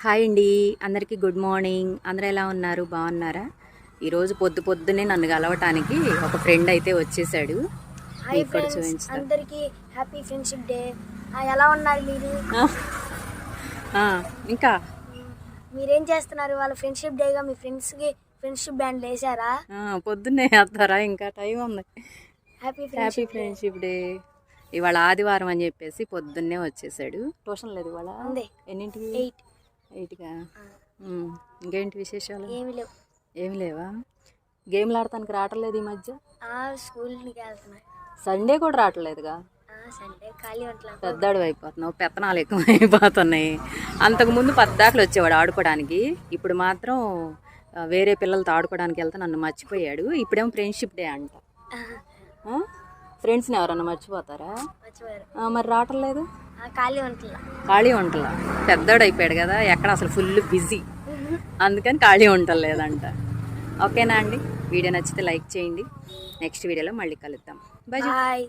Hi అండి. అందరికీ good morning. అందరూ ఎలా ఉన్నారు? బాగున్నారా? ఈరోజు పొద్దు పొద్దునే నన్ను కలవటానికి ఒక ఫ్రెండ్ అయితే వచ్చేసాడు. అందరికీ హ్యాపీ ఫ్రెండ్షిప్ డే. ఎలా ఉన్నారు మీరు? ఇంకా? మీరేం చేస్తున్నారు? వాళ్ళ ఫ్రెండ్షిప్ డేగా మీ ఫ్రెండ్స్కి ఫ్రెండ్షిప్ బ్యాండ్ వేసారా ఆ, పొద్దున్నే వేస్తారా ఇంకా టైం ఉంది. Happy happy friendship day. ఇవాళ ఆదివారం అని చెప్పేసి పొద్దున్నే వచ్చేసాడు. ట్యూషన్ లేదు ఇవాళ. ఉంది. ఎన్నింటికి? ఎయిట్. ఎయిట్గా ఇంకేంటి విశేషాలు? ఏమి లేవు. ఏమి లేవా? గేమ్లు ఆడటానికి రావట్లేదు ఈ మధ్య? ఆ స్కూల్కి వెళ్తున్నా. సండే కూడా రావట్లేదుగా? పెద్దాడు అయిపోతున్నావు పెత్తనాలు ఎక్కువ అయిపోతున్నాయి అంతకుముందు పద్దాకలు వచ్చేవాడు ఆడుకోవడానికి ఇప్పుడు మాత్రం వేరే పిల్లలతో ఆడుకోవడానికి వెళ్తే నన్ను మర్చిపోయాడు. ఇప్పుడేమో ఫ్రెండ్షిప్ డే అంట. ఫ్రెండ్స్ని ఎవరన్నా మర్చిపోతారా? మరి రావట్లేదు? ఆ, ఖాళీ ఉంటలా ఖాళీ ఉంటలా పెద్దోడు అయిపోయాడు కదా ఎక్కడ అసలు ఫుల్ బిజీ. అందుకని ఖాళీ ఉండలేదంట ఓకేనా అండి? వీడియో నచ్చితే లైక్ చేయండి. నెక్స్ట్ వీడియోలో మళ్ళీ కలుద్దాం. బాయ్.